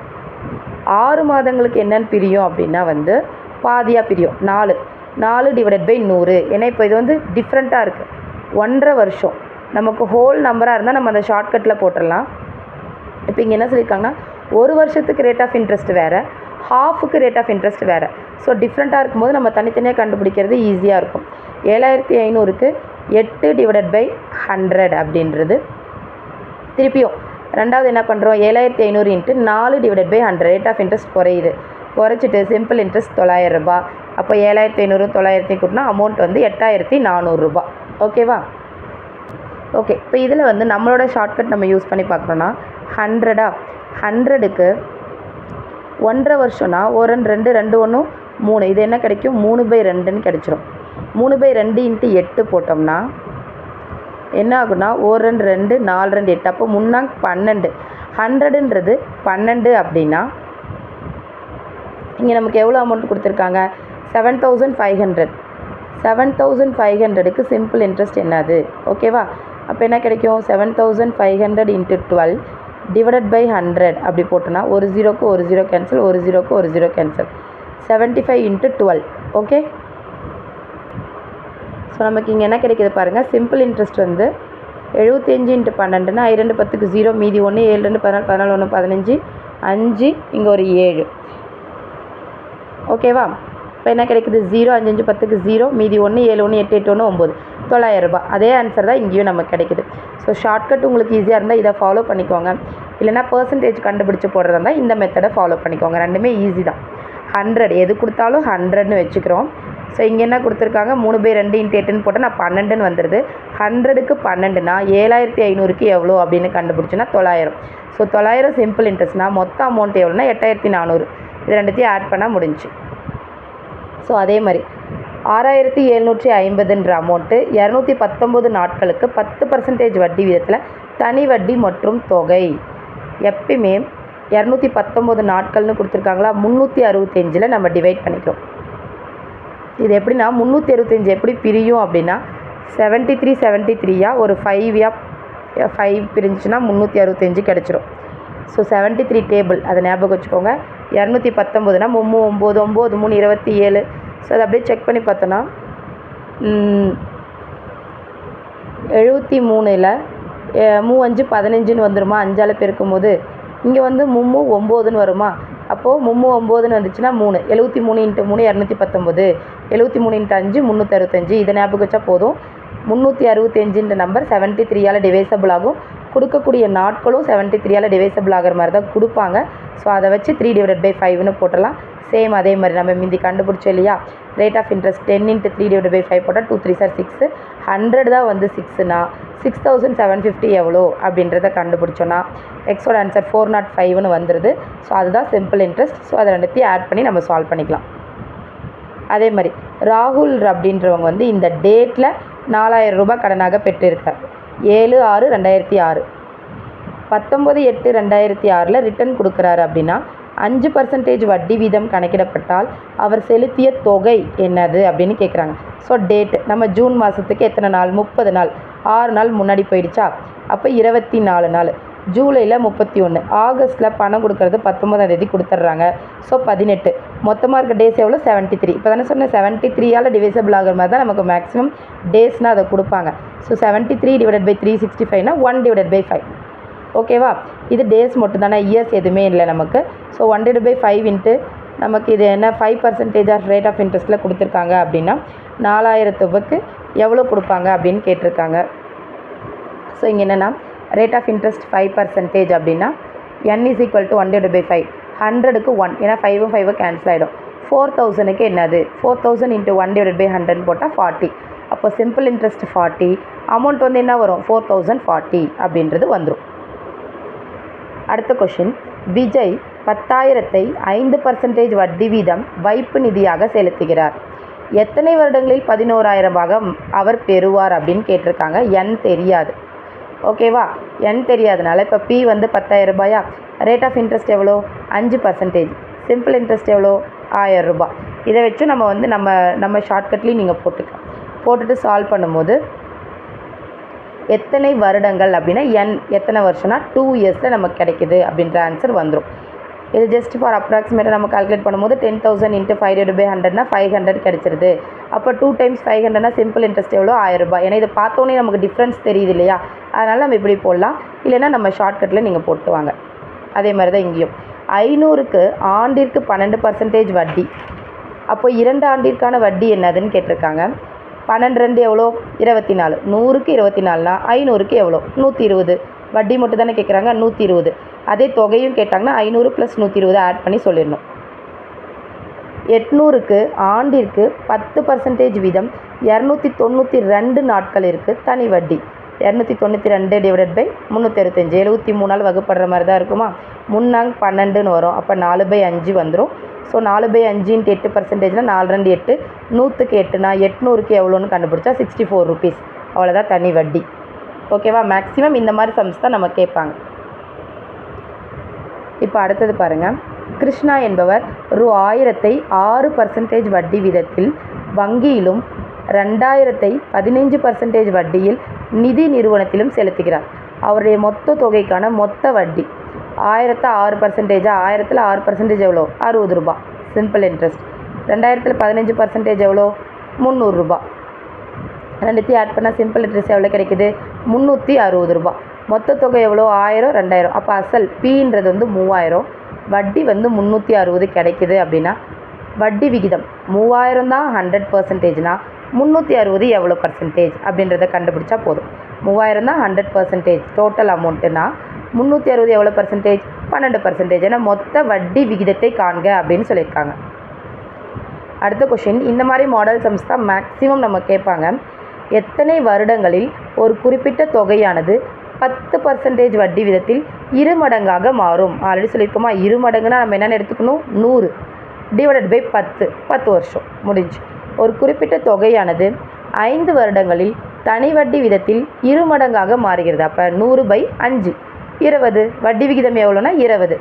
ஆறு மாதங்களுக்கு என்னன்னு பிரியும் அப்படின்னா வந்து பாதியாக பிரியும். நாலு. நாலு டிவைடட் பை நூறு. ஏன்னா இப்போ இது வந்து டிஃப்ரெண்ட்டாக இருக்குது ஒன்றரை வருஷம். நமக்கு ஹோல் நம்பராக இருந்தால் நம்ம அந்த ஷார்ட்கட்டில் போட்டுடலாம். இப்போ இங்கே என்ன சொல்லியிருக்காங்கன்னா ஒரு வருஷத்துக்கு ரேட் ஆஃப் இன்ட்ரெஸ்ட் வேறு ஹாஃபுக்கு ரேட் ஆஃப் இன்ட்ரெஸ்ட் வேறு. ஸோ டிஃப்ரெண்ட்டாக இருக்கும்போது நம்ம தனித்தனியாக கண்டுபிடிக்கிறது ஈஸியாக இருக்கும். ஏழாயிரத்தி ஐநூறுக்கு எட்டு டிவைடட் பை ஹண்ட்ரட் அப்படின்றது திருப்பியும். ரெண்டாவது என்ன பண்ணுறோம் ஏழாயிரத்தி ஐநூறு இன்ட்டு நாலு divided by hundred rate of interest குறையுது. குறைச்சிட்டு சிம்பிள் இன்ட்ரெஸ்ட் தொள்ளாயிரம் ரூபாய். அப்போ ஏழாயிரத்தி ஐநூறு தொள்ளாயிரத்தி கூட்டினா அமௌண்ட் வந்து எட்டாயிரத்தி நானூறுரூபா ஓகேவா ஓகே இப்போ இதில் வந்து நம்மளோட ஷார்ட்கட் நம்ம யூஸ் பண்ணி பார்க்குறோன்னா ஹண்ட்ரடா ஹண்ட்ரடுக்கு ஒன்றரை வருஷம்னா ஒரு ரெண்டு ரெண்டு ரெண்டு ஒன்று மூணு. இது என்ன கிடைக்கும்? மூணு பை ரெண்டுன்னு கிடைச்சிரும். மூணு பை ரெண்டு இன்ட்டு எட்டு போட்டோம்னா என்ன ஆகுனா ஒரு ரெண்டு ரெண்டு நாலு ரெண்டு எட்டு. அப்போ முன்னாங்க பன்னெண்டு. ஹண்ட்ரடுன்றது பன்னெண்டு அப்படின்னா இங்கே நமக்கு எவ்வளோ அமௌண்ட் கொடுத்துருக்காங்க? Seven thousand five hundred seven thousand five ஹண்ட்ரடுக்கு சிம்பிள் இன்ட்ரெஸ்ட் என்னது? ஓகேவா அப்போ என்ன கிடைக்கும்? Seven thousand five hundred into twelve divided by hundred அப்படி போட்டோன்னா ஒரு ஜீரோக்கு ஒரு ஜீரோ கேன்சல் ஒரு ஜீரோக்கு ஒரு zero cancel seventy five into twelve okay so நமக்கு இங்கே என்ன கிடைக்குது பாருங்கள் சிம்பிள் இன்ட்ரெஸ்ட் வந்து எழுபத்தஞ்சு இன்ட்டு பன்னெண்டுனா இரண்டு பத்துக்கு ஜீரோ மீதி ஒன்று ஏழு ரெண்டு பதினாலு பதினாலு ஒன்று பதினஞ்சு அஞ்சு இங்கே ஒரு ஏழு. ஓகேவா இப்போ என்ன கிடைக்குது? ஜீரோ அஞ்சு அஞ்சு பத்துக்கு ஜீரோ மீதி ஒன்று ஏழு ஒன்று எட்டு எட்டு ஒன்று ஒம்பது தொள்ளாயிரம் ரூபாய். அதே ஆன்சர் தான் இங்கேயும் நமக்கு கிடைக்குது. ஸோ ஷார்ட்கட் உங்களுக்கு ஈஸியாக இருந்தால் இதை ஃபாலோ பண்ணிக்கோங்க. இல்லைனா பர்சன்டேஜ் கண்டுபிடிச்சி போடுறதா இருந்தால் இந்த மெத்தடை ஃபாலோ பண்ணிக்கோங்க. ரெண்டுமே ஈஸி தான். ஹண்ட்ரட் எது கொடுத்தாலும் ஹண்ட்ரட்னு வச்சுக்கிறோம். ஸோ இங்கே என்ன கொடுத்துருக்காங்க? மூணு பை ரெண்டு இன்ட்டு எட்டுன்னு போட்டால் நான் பன்னெண்டுன்னு வந்துடுது ஹண்ட்ரடுக்கு பன்னெண்டுனா ஏழாயிரத்தி ஐநூறுக்கு எவ்வளோ அப்படின்னு கண்டுபிடிச்சுன்னா தொள்ளாயிரம். ஸோ தொள்ளாயிரம் சிம்பிள் இன்ட்ரெஸ்ட்னா மொத்த அமௌண்ட் எவ்வளோனா எட்டாயிரத்தி நானூறு. இது ரெண்டுத்தையும் ஆட் பண்ணால் முடிஞ்சு ஸோ அதே மாதிரி ஆறாயிரத்தி எழுநூற்றி ஐம்பதுன்ற அமௌண்ட்டு இரநூத்தி பத்தொம்போது நாட்களுக்கு பத்து பர்சன்டேஜ் வட்டி விதத்தில் தனி வட்டி மற்றும் தொகை. எப்பயுமே இரநூத்தி பத்தொம்போது நாட்கள்னு கொடுத்துருக்காங்களா? முந்நூற்றி அறுபத்தஞ்சில் நம்ம டிவைட் பண்ணிக்கிறோம். இது எப்படின்னா முந்நூற்றி அறுபத்தஞ்சி எப்படி பிரியும் அப்படின்னா செவன்ட்டி த்ரீ செவன்ட்டி த்ரீயாக ஒரு ஃபைவ்யாக ஃபைவ் பிரிஞ்சுன்னா முந்நூற்றி அறுபத்தஞ்சு கிடச்சிரும். ஸோ செவன்ட்டி த்ரீ டேபிள் அதை ஞாபகம் வச்சுக்கோங்க. இரநூத்தி பத்தொம்போதுனா மும்மூ ஒம்பது ஒம்பது மூணு இருபத்தி ஏழு. ஸோ அதை அப்படியே செக் பண்ணி பார்த்தோன்னா எழுபத்தி மூணில் மூ அஞ்சு பதினஞ்சுன்னு வந்துருமா? அஞ்சால் பெருக்கும் போது இங்கே வந்து மும்மு ஒம்போதுன்னு வருமா? அப்போது மும்மு ஒம்போதுன்னு வந்துச்சுன்னா மூணு. எழுபத்தி மூணு இன்ட்டு மூணு இரநூத்தி பத்தொம்போது. எழுபத்தி மூணு இன்ட்டு அஞ்சு முந்நூற்றி அறுபத்தஞ்சு. இதை ஞாபகம் வச்சா போதும். முந்நூற்றி அறுபத்தஞ்சுன்ற நம்பர் செவன்ட்டி த்ரீயால் டிவைசபிள் ஆகும். கொடுக்கக்கூடிய நாட்களும் செவன்ட்டி த்ரீயால் டிவைசபிள் ஆகிற மாதிரி தான் கொடுப்பாங்க. ஸோ அதை வச்சு த்ரீ டிவைட் பை ஃபைவ்னு போட்டலாம் சேம் அதே மாதிரி நம்ம மிந்தி கண்டுபிடிச்சோம் இல்லையா? Rate of interest ten into three divide by five போட்டால் two three sir six hundred தான் வந்து சிக்ஸுனா சிக்ஸ் தௌசண்ட் செவன் ஃபிஃப்டி எவ்வளோ அப்படின்றத கண்டுபிடிச்சோன்னா எக்ஸோட ஆன்சர் ஃபோர் நாட் ஃபைவ்னு வந்துடுது ஸோ அதுதான் சிம்பிள் இன்ட்ரெஸ்ட் ஸோ அதை ரெண்டுத்தையும் ஆட் பண்ணி நம்ம சால்வ் பண்ணிக்கலாம். அதே மாதிரி ராகுல் அப்படின்றவங்க வந்து இந்த டேட்டில் நாலாயிரம் ரூபாய் கடனாக பெற்றிருக்கார். ஏழு ஆறு ரெண்டாயிரத்தி ஆறு. பத்தொம்பது எட்டு ரெண்டாயிரத்தி ஆறில் ரிட்டர்ன் கொடுக்குறாரு அப்படின்னா அஞ்சு பர்சன்டேஜ் வட்டி வீதம் கணக்கிடப்பட்டால் அவர் செலுத்திய தொகை என்னது அப்படின்னு கேட்குறாங்க ஸோ டேட் நம்ம ஜூன் மாதத்துக்கு எத்தனை நாள்? முப்பது நாள். ஆறு நாள் முன்னாடி போயிடுச்சா? அப்போ இருபத்தி நாலு நாள். ஜூலையில் முப்பத்தி ஒன்று ஆகஸ்ட்டில் பணம் கொடுக்கறது பத்தொம்பதாம் தேதி கொடுத்துட்றாங்க ஸோ பதினெட்டு. மொத்தமாக இருக்க டேஸ் எவ்வளோ செவன்ட்டி த்ரீ இப்போ தானே சொன்னேன் செவன்ட்டி த்ரீயால் டிவைசபிள் ஆகிற மாதிரி தான் நமக்கு மேக்ஸிமம் டேஸ்னால் அதை கொடுப்பாங்க. So seventy three divided by three sixty ஃபைவ்னா one divided by five ஓகேவா இது டேஸ் மட்டும் தானே இயர்ஸ் எதுவுமே இல்லை நமக்கு. So one divide by five into நமக்கு இது என்ன? Five percentage of rate of இன்ட்ரெஸ்ட்டில் கொடுத்துருக்காங்க அப்படின்னா நாலாயிரத்து ரூபாய்க்கு எவ்வளோ கொடுப்பாங்க அப்படின்னு கேட்டிருக்காங்க. ஸோ இங்கே என்னென்னா rate of interest five percentage அப்படின்னா N is equal to one divide by five ஹண்ட்ரடுக்கு ஒன் ஏன்னா ஃபைவும் ஃபைவும் கேன்சல் ஆகிடும் ஃபோர் தௌசண்ட்க்கு என்னது? Four thousand into one divide by hundred போட்டால் ஃபார்ட்டி அப்போ சிம்பிள் இன்ட்ரெஸ்ட் ஃபார்ட்டி அமௌண்ட் வந்து என்ன வரும்? ஃபோர் தௌசண்ட் ஃபார்ட்டி அப்படின்றது வந்துடும் அடுத்த கொஷின் விஜய் பத்தாயிரத்தை ஐந்து பர்சன்டேஜ் வட்டி வீதம் வைப்பு நிதியாக செலுத்துகிறார். எத்தனை வருடங்களில் பதினோராயிரமாக அவர் பெறுவார் அப்படின்னு கேட்டிருக்காங்க? என் தெரியாது. ஓகேவா என் தெரியாதனால இப்போ பி வந்து பத்தாயிரம் ரூபாயா? ரேட் ஆஃப் இன்ட்ரெஸ்ட் எவ்வளோ? அஞ்சு பர்சன்டேஜ் சிம்பிள் இன்ட்ரெஸ்ட் எவ்வளோ? ஆயிரம் ரூபாய். இதை வச்சு நம்ம வந்து நம்ம நம்ம ஷார்ட்கட்லேயும் நீங்கள் போட்டுக்கலாம். போட்டுட்டு சால்வ் பண்ணும்போது எத்தனை வருடங்கள் அப்படின்னா என் எத்தனை வருஷம்னா டூ இயர்ஸில் நமக்கு கிடைக்குது அப்படின்ற ஆன்சர் வந்துடும் இது ஜஸ்ட் ஃபார் அப்ராக்சிமேட்டாக நம்ம கால்குலேட் பண்ணும்போது ten thousand into five divide by ஹண்ட்ரட்னா five hundred கிடச்சிருது. அப்போ டூ டைம்ஸ் ஃபைவ் ஹண்ட்ரட்னா சிம்பிள் இன்ட்ரெஸ்ட் எவ்வளோ? ஆயிரம் ரூபாய். ஏன்னா இதை பார்த்தோன்னே நமக்கு டிஃப்ரென்ஸ் தெரியுது இல்லையா? அதனால் நம்ம இப்படி போடலாம். இல்லைன்னா நம்ம ஷார்ட்கட்டில் நீங்கள் போட்டு வாங்க. அதே மாதிரி தான் இங்கேயும். ஐநூறுக்கு ஆண்டிற்கு பன்னெண்டு பர்சன்டேஜ் வட்டி. அப்போ இரண்டு ஆண்டிற்கான வட்டி என்னதுன்னு கேட்டிருக்காங்க. பன்னெண்டு ரெண்டு எவ்வளோ? இருபத்தி நாலு. நூறுக்கு இருபத்தி நாலுனா ஐநூறுக்கு எவ்வளோ? நூற்றி இருபது. வட்டி மட்டும் தானே கேட்குறாங்க நூற்றி இருபது. அதே தொகையும் கேட்டாங்கன்னா ஐநூறு ப்ளஸ் நூற்றி இருபது ஆட் பண்ணி சொல்லிடணும். எட்நூறுக்கு ஆண்டிற்கு பத்து பர்சன்டேஜ் வீதம் இரநூத்தி தொண்ணூற்றி ரெண்டு நாட்களிற்கு தனி வட்டி. இரநூத்தி தொண்ணூற்றி ரெண்டு டிவைடட் பை முந்நூற்றி அறுபத்தஞ்சு எழுபத்தி மூணால் வகுப்படுற மாதிரி தான் இருக்குமா? முன்னாங் பன்னெண்டுன்னு வரும். அப்போ நாலு பை அஞ்சு வந்துடும் ஸோ நாலு பை அஞ்சுன்ட்டு எட்டு பர்சன்டேஜ்னால் நாலு ரெண்டு எட்டு. நூற்றுக்கு எட்டுனா எட்நூறுக்கு எவ்வளோன்னு கண்டுபிடிச்சா சிக்ஸ்டி ஃபோர் ருபீஸ் அவ்வளோதான் தனி வட்டி. ஓகேவா? மேக்ஸிமம் இந்த மாதிரி சம்ஸ் தான் நம்ம கேட்பாங்க. இப்போ அடுத்தது பாருங்கள் கிருஷ்ணா என்பவர் ரூ ஆயிரத்தை ஆறு பர்சன்டேஜ் வட்டி வீதத்தில் வங்கியிலும் ரெண்டாயிரத்தை பதினைஞ்சு பர்சன்டேஜ் வட்டியில் நிதி நிறுவனத்திலும் செலுத்துகிறார். அவருடைய மொத்த தொகைக்கான மொத்த வட்டி ஆயிரத்து ஆறு பர்சன்டேஜா ஆயிரத்தில் ஆறு பர்சன்டேஜ் எவ்வளோ? அறுபது ரூபா. சிம்பிள் இன்ட்ரெஸ்ட் ரெண்டாயிரத்தில் பதினஞ்சு பர்சன்டேஜ் எவ்வளோ? முந்நூறுரூபா ரெண்டுத்தையும் ஆட் பண்ணால் சிம்பிள் இன்ட்ரெஸ்ட் எவ்வளோ கிடைக்குது? முந்நூற்றி அறுபது ரூபா. மொத்த தொகை எவ்வளோ? ஆயிரம் ரெண்டாயிரம். அப்போ அசல் பீன்றது வந்து மூவாயிரம். வட்டி வந்து முந்நூற்றி அறுபது கிடைக்குது அப்படின்னா வட்டி விகிதம் மூவாயிரம் தான் ஹண்ட்ரட் பர்சன்டேஜ்னா முந்நூற்றி அறுபது எவ்வளோ பர்சன்டேஜ் அப்படின்றத கண்டுபிடிச்சா போதும். மூவாயிரம் தான் ஹண்ட்ரட் பர்சன்டேஜ் டோட்டல் அமௌண்ட்டுனா முந்நூற்றி அறுபது எவ்வளோ பர்சன்டேஜ் பன்னெண்டு பர்சன்டேஜ் ஏன்னா மொத்த வட்டி விகிதத்தை காண்க அப்படின்னு சொல்லியிருக்காங்க. அடுத்த கொஷின் இந்த மாதிரி மாடல் சம்ஸ் தான் மேக்ஸிமம் நம்ம கேட்பாங்க. எத்தனை வருடங்களில் ஒரு குறிப்பிட்ட தொகையானது பத்து பர்சன்டேஜ் வட்டி விதத்தில் இரு மடங்காக மாறும்? ஆல்ரெடி சொல்லியிருக்கோமா இரு மடங்குனா நம்ம என்னென்னு எடுத்துக்கணும்? நூறு. டிவைடட் பை பத்து. பத்து வருஷம். முடிஞ்சு. ஒரு குறிப்பிட்ட தொகையானது ஐந்து வருடங்களில் தனி வட்டி விதத்தில் இரு மடங்காக மாறுகிறது. அப்போ நூறு பை அஞ்சு. இருபது. வட்டி விகிதம் எவ்வளோனா இருபது.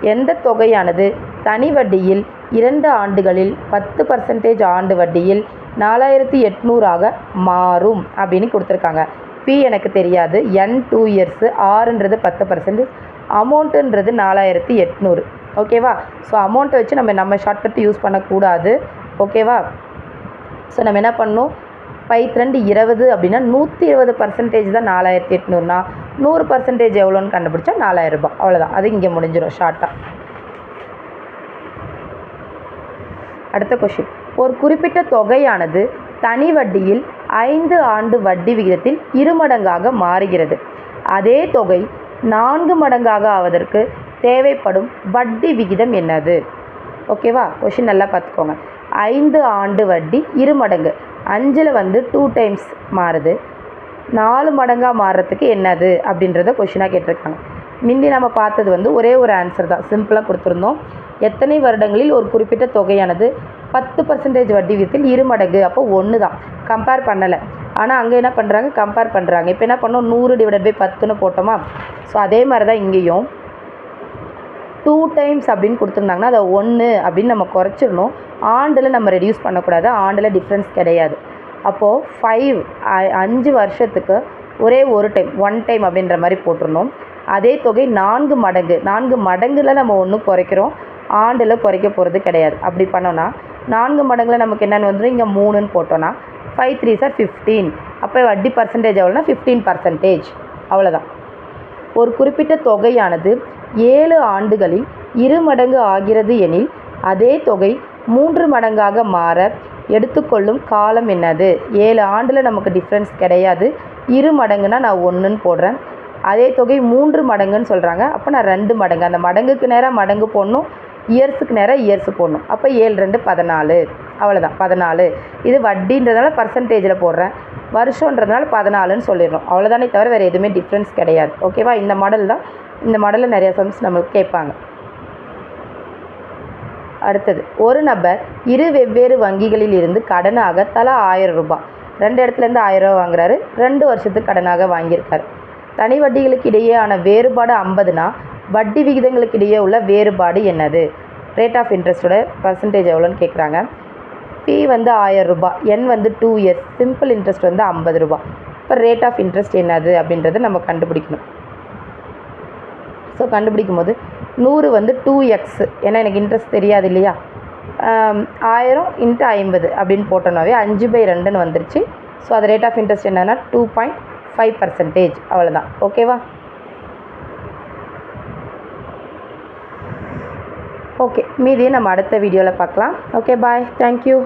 எந்த தொகையானது தனி வட்டியில் இரண்டு ஆண்டுகளில் பத்து பர்சன்டேஜ் ஆண்டு வட்டியில் நாலாயிரத்தி எட்நூறாக மாறும் அப்படின்னு கொடுத்துருக்காங்க. பி எனக்கு தெரியாது. என் டூ இயர்ஸு ஆறுன்றது பத்து பர்சன்டேஜ் அமௌண்ட்டுன்றது நாலாயிரத்தி எட்நூறு. ஓகேவா ஸோ அமௌண்ட்டை வச்சு நம்ம நம்ம ஷார்ட்கட் யூஸ் பண்ணக்கூடாது. ஓகேவா ஸோ நம்ம என்ன பண்ணணும்? பைத் ரெண்டு இருபது அப்படின்னா நூற்றி இருபது பர்சன்டேஜ் தான் நாலாயிரத்தி எட்நூறுனா நூறு பர்சன்டேஜ் எவ்வளோன்னு கண்டுபிடிச்சா நாலாயிரம் ரூபாய். அவ்வளோதான் அது இங்கே முடிஞ்சிடும் ஷார்ட்டாக அடுத்த கொஷின் ஒரு குறிப்பிட்ட தொகையானது தனி வட்டியில் ஐந்து ஆண்டு வட்டி விகிதத்தில் இருமடங்காக மாறுகிறது. அதே தொகை நான்கு மடங்காக ஆவதற்கு தேவைப்படும் வட்டி விகிதம் என்னது? ஓகேவா கொஷின் நல்லா பார்த்துக்கோங்க. ஐந்து ஆண்டு வட்டி இரு மடங்கு. அஞ்சில் வந்து டூ டைம்ஸ் மாறுது. நாலு மடங்காக மாறுறதுக்கு என்னது? அப்படின்றத கொஷினாக கேட்டிருக்காங்க. முந்தி நம்ம பார்த்தது வந்து ஒரே ஒரு ஆன்சர் தான். சிம்பிளாக கொடுத்துருந்தோம். எத்தனை வருடங்களில் ஒரு குறிப்பிட்ட தொகையானது பத்து பர்சன்டேஜ் வட்டி விதத்தில் இரு மடங்கு. அப்போ ஒன்று தான். கம்பேர் பண்ணலை. ஆனால் அங்கே என்ன பண்ணுறாங்க கம்பேர் பண்ணுறாங்க இப்போ என்ன பண்ணோம்? நூறு டிவைடட் பை பத்துன்னு போட்டோமா? ஸோ அதே மாதிரி தான் இங்கேயும். டூ டைம்ஸ் அப்படின்னு கொடுத்துருந்தாங்கன்னா அதை ஒன்று அப்படின்னு நம்ம குறைச்சிடணும். ஆண்டில் நம்ம ரெடியூஸ் பண்ணக்கூடாது. ஆண்டில் டிஃப்ரென்ஸ் கிடையாது. அப்போது ஃபைவ் அஞ்சு வருஷத்துக்கு ஒரே ஒரு டைம் ஒன் டைம் அப்படின்ற மாதிரி போட்டுருணும் அதே தொகை நான்கு மடங்கு. நான்கு மடங்கில் நம்ம ஒன்று குறைக்கிறோம். ஆண்டில் குறைக்க போகிறது கிடையாது. அப்படி பண்ணோன்னா நான்கு மடங்கில் நமக்கு என்னென்னு வந்து இங்கே மூணுன்னு போட்டோன்னா ஃபைவ் த்ரீ சார் ஃபிஃப்டீன் அப்போ வட்டி பர்சன்டேஜ் எவ்வளோனா ஃபிஃப்டீன் பர்சன்டேஜ் அவ்வளோதான் ஒரு குறிப்பிட்ட தொகையானது ஏழு ஆண்டுகளில் இரு மடங்கு ஆகிறது எனில் அதே தொகை மூன்று மடங்காக மாற எடுத்துக்கொள்ளும் காலம் என்னது? ஏழு ஆண்டில் நமக்கு டிஃப்ரென்ஸ் கிடையாது. இரு மடங்குனா நான் ஒன்றுன்னு போடுறேன். அதே தொகை மூன்று மடங்குன்னு சொல்கிறாங்க அப்போ நான் ரெண்டு மடங்கு. அந்த மடங்குக்கு நேராக மடங்கு போடணும். இயர்ஸுக்கு நேராக இயர்ஸ் போடணும். அப்போ ஏழு ரெண்டு பதினாலு. அவ்வளோதான் பதினாலு. இது வட்டின்றதுனால பர்சன்டேஜில் போடுறேன். வருஷன்றதுனால பதினாலுன்னு சொல்லிடுறோம். அவ்வளோதானே தவிர வேறு எதுவுமே டிஃப்ரென்ஸ் கிடையாது. ஓகேவா இந்த மாடல் தான். இந்த மாடலில் நிறையா சம்ஸ் நம்மளுக்கு கேட்பாங்க. அடுத்தது. ஒரு நபர் இரு வெவ்வேறு வங்கிகளில் இருந்து கடனாக தலா ஆயிரம் ரூபாய். ரெண்டு இடத்துலேருந்து ஆயிரம் ரூபா வாங்குறாரு. ரெண்டு வருஷத்துக்கு கடனாக வாங்கியிருக்காரு. தனி வட்டிகளுக்கு இடையேயான வேறுபாடு ஐம்பதுனா வட்டி விகிதங்களுக்கு இடையே உள்ள வேறுபாடு என்னது? ரேட் ஆஃப் இன்ட்ரெஸ்ட்டோட பர்சன்டேஜ் எவ்வளோன்னு கேட்குறாங்க. பி வந்து ஆயிரம் ரூபாய் என் வந்து டூ இயர்ஸ் சிம்பிள் இன்ட்ரெஸ்ட் வந்து ஐம்பது ரூபாய். இப்போ ரேட் ஆஃப் இன்ட்ரெஸ்ட் என்னது அப்படின்றத நம்ம கண்டுபிடிக்கணும். ஸோ கண்டுபிடிக்கும் போது நூறு வந்து டூ எக்ஸ் ஏன்னா எனக்கு இன்ட்ரெஸ்ட் தெரியாது இல்லையா? ஆயிரம் இன்ட்டு ஐம்பது அப்படின்னு போட்டோன்னாவே அஞ்சு பை ரெண்டுன்னு வந்துருச்சு. ஸோ அது ரேட் ஆஃப் இன்ட்ரெஸ்ட் என்னென்னா டூ பாயிண்ட் ஃபைவ் பர்சன்டேஜ் அவ்வளோதான் ஓகேவா ஓகே மீதியை நம்ம அடுத்த வீடியோவில் பார்க்கலாம். Okay bye thank you